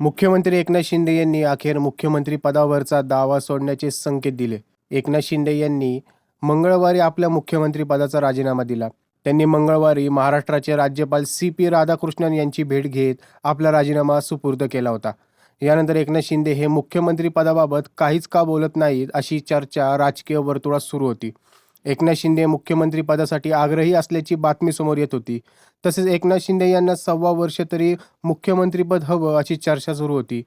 मुख्यमंत्री एकनाथ शिंदे यांनी अखेर मुख्यमंत्री पदावरचा दावा सोडण्याचे संकेत दिले. एकनाथ शिंदे यांनी मंगळवारी आपल्या मुख्यमंत्री पदाचा राजीनामा दिला. त्यांनी मंगळवारी महाराष्ट्राचे राज्यपाल सी पी राधाकृष्णन यांची भेट घेत आपला राजीनामा सुपूर्द केला होता. यानंतर एकनाथ शिंदे हे मुख्यमंत्री पदाबाबत काहीच का बोलत नाहीत अशी चर्चा राजकीय वर्तुळात सुरू होती. एकनाथ शिंदे मुख्यमंत्री पदासाठी आग्रही असल्याची बातमी समोर येत होती. तसेच एकनाथ शिंदे यांना सव्वा वर्ष तरी मुख्यमंत्रीपद हवं अशी चर्चा सुरू होती.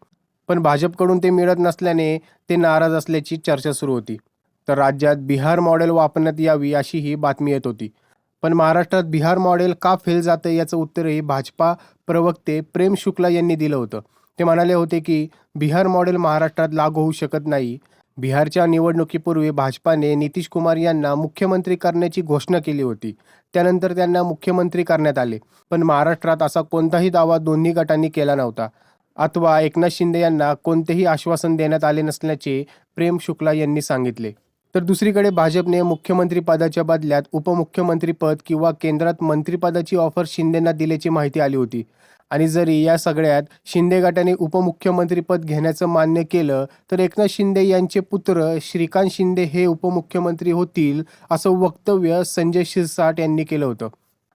पण भाजपकडून ते मिळत नसल्याने ते नाराज असल्याची चर्चा सुरू होती. तर राज्यात बिहार मॉडेल वापरण्यात यावी अशी ही बातमी येत होती. पण महाराष्ट्रात बिहार मॉडेल का फेल जातं याचं उत्तरही भाजपा प्रवक्ते प्रेम शुक्ला यांनी दिलं होतं. ते म्हणाले होते की बिहार मॉडेल महाराष्ट्रात लागू होऊ शकत नाही. बिहारच्या निवडणुकीपूर्वी भाजपाने नितीश कुमार यांना मुख्यमंत्री करण्याची घोषणा केली होती. त्यानंतर त्यांना मुख्यमंत्री करण्यात आले. पण महाराष्ट्रात असा कोणताही दावा दोन्ही गटांनी केला नव्हता. अथवा एकनाथ शिंदे यांना कोणतेही आश्वासन देण्यात आले नसल्याचे प्रेम शुक्ला यांनी सांगितले. तर दुसरीकडे भाजपने मुख्यमंत्रीपदाच्या बदल्यात उपमुख्यमंत्रीपद किंवा केंद्रात मंत्रिपदाची ऑफर शिंदेंना दिल्याची माहिती आली होती. आणि जरी या सगळ्यात शिंदे गटाने उपमुख्यमंत्रीपद घेण्याचं मान्य केलं तर एकनाथ शिंदे यांचे पुत्र श्रीकांत शिंदे हे उपमुख्यमंत्री होतील असं वक्तव्य संजय शिरसाट यांनी केलं होतं.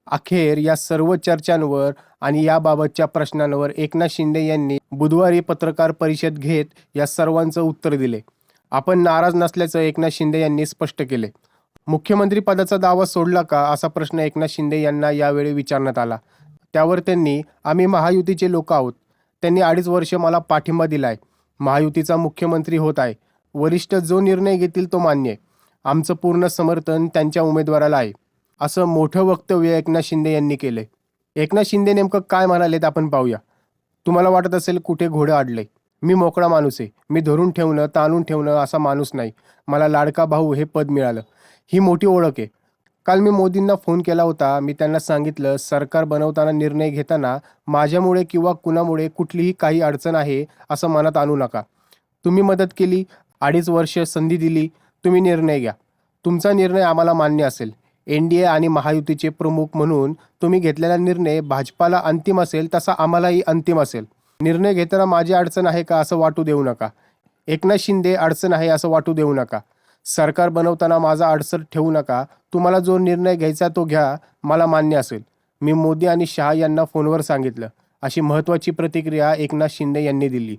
अखेर या सर्व चर्चांवर आणि याबाबतच्या प्रश्नांवर एकनाथ शिंदे यांनी बुधवारी पत्रकार परिषद घेत या सर्वांचं उत्तर दिले. आपण नाराज नसल्याचं एकनाथ शिंदे यांनी स्पष्ट केले. मुख्यमंत्री पदाचा दावा सोडला का? असा प्रश्न एकनाथ शिंदे यांना यावेळी विचारण्यात आला. त्यावर त्यांनी आम्ही महायुतीचे लोक आहोत. त्यांनी अडीच वर्ष मला पाठिंबा दिलाय. महायुतीचा मुख्यमंत्री होत आहे. वरिष्ठ जो निर्णय घेतील तो मान्य आहे. आमचं पूर्ण समर्थन त्यांच्या उमेदवाराला आहे. असं मोठं वक्तव्य एकनाथ शिंदे यांनी केले एकनाथ शिंदे नेमकं काय म्हणालेत आपण पाहूया. तुम्हाला वाटत असेल कुठे घोडं अडलंय मी मोकळा माणूस आहे. मी धरून ठेवणं ताणून ठेवणं असा माणूस नाही. मला लाडका भाऊ हे पद मिळालं. ही मोठी ओळख आहे. काल मी मोदींना फोन केला होता. मी त्यांना सांगितलं सरकार बनवताना निर्णय घेताना माझ्यामुळे किंवा कुणामुळे कुठलीही काही अडचण आहे असं मनात आणू नका. तुम्ही मदत केली अडीच वर्ष संधी दिली तुम्ही निर्णय घ्या. तुमचा निर्णय आम्हाला मान्य असेल. एन डी ए आणि महायुतीचे प्रमुख म्हणून तुम्ही घेतलेला निर्णय भाजपाला अंतिम असेल तसा आम्हालाही अंतिम असेल. निर्णय घेताना माझी अडचण आहे का असं वाटू देऊ नका. एकनाथ शिंदे अडचण आहे असं वाटू देऊ नका. सरकार बनवताना माझा अडचण ठेवू नका. तुम्हाला जो निर्णय घ्यायचा तो घ्या मला मान्य असेल. मी मोदी आणि शहा यांना फोनवर सांगितलं. अशी महत्त्वाची प्रतिक्रिया एकनाथ शिंदे यांनी दिली.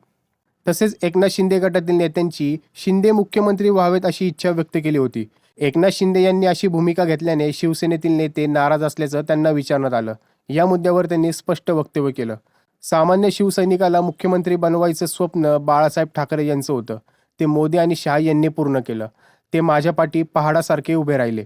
तसेच एकनाथ शिंदे गटातील नेत्यांची शिंदे मुख्यमंत्री व्हावेत अशी इच्छा व्यक्त केली होती. एकनाथ शिंदे यांनी अशी भूमिका घेतल्याने शिवसेनेतील नेते नाराज असल्याचं त्यांना विचारण्यात आलं. या मुद्द्यावर त्यांनी स्पष्ट वक्तव्य केलं. सामान्य शिवसैनिकाला मुख्यमंत्री बनवायचं स्वप्न बाळासाहेब ठाकरे यांचं होतं. ते मोदी आणि शहा यांनी पूर्ण केलं. ते माझ्या पाठी पहाडासारखे उभे राहिले.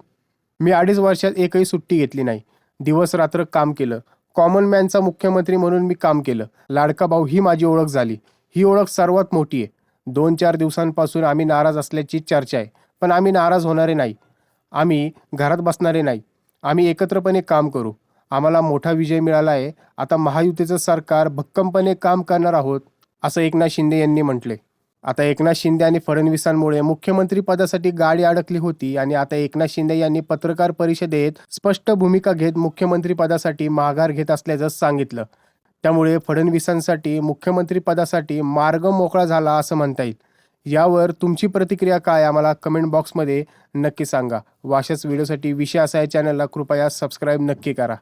मी अडीच वर्षात एकही सुट्टी घेतली नाही. दिवस रात्र काम केलं. कॉमन मॅनचा मुख्यमंत्री म्हणून मी काम केलं. लाडका भाऊ ही माझी ओळख झाली. ही ओळख सर्वात मोठी आहे. दोन चार दिवसांपासून आम्ही नाराज असल्याची चर्चा आहे. पण आम्ही नाराज होणारे नाही. आम्ही घरात बसणारे नाही. आम्ही एकत्रपणे काम करू. आम्हाला मोठा विजय मिळाला आहे. आता महायुतीचं सरकार भक्कमपणे काम करणार आहोत असं एकनाथ शिंदे यांनी म्हटले. आता एकनाथ शिंदे आणि फडणवीसांमुळे मुख्यमंत्री पदासाठी गाडी अडकली होती आणि आता एकनाथ शिंदे यांनी पत्रकार परिषदेत स्पष्ट भूमिका घेत मुख्यमंत्री पदासाठी माघार घेत असल्याचं सांगितलं. त्यामुळे फडणवीसांसाठी मुख्यमंत्री पदासाठी मार्ग मोकळा झाला असं म्हणता येईल. यावर तुमची प्रतिक्रिया काय आम्हाला कमेंट बॉक्समध्ये नक्की सांगा. वाशस व्हिडिओसाठी विषय असा या चॅनलला कृपया सबस्क्राईब नक्की करा.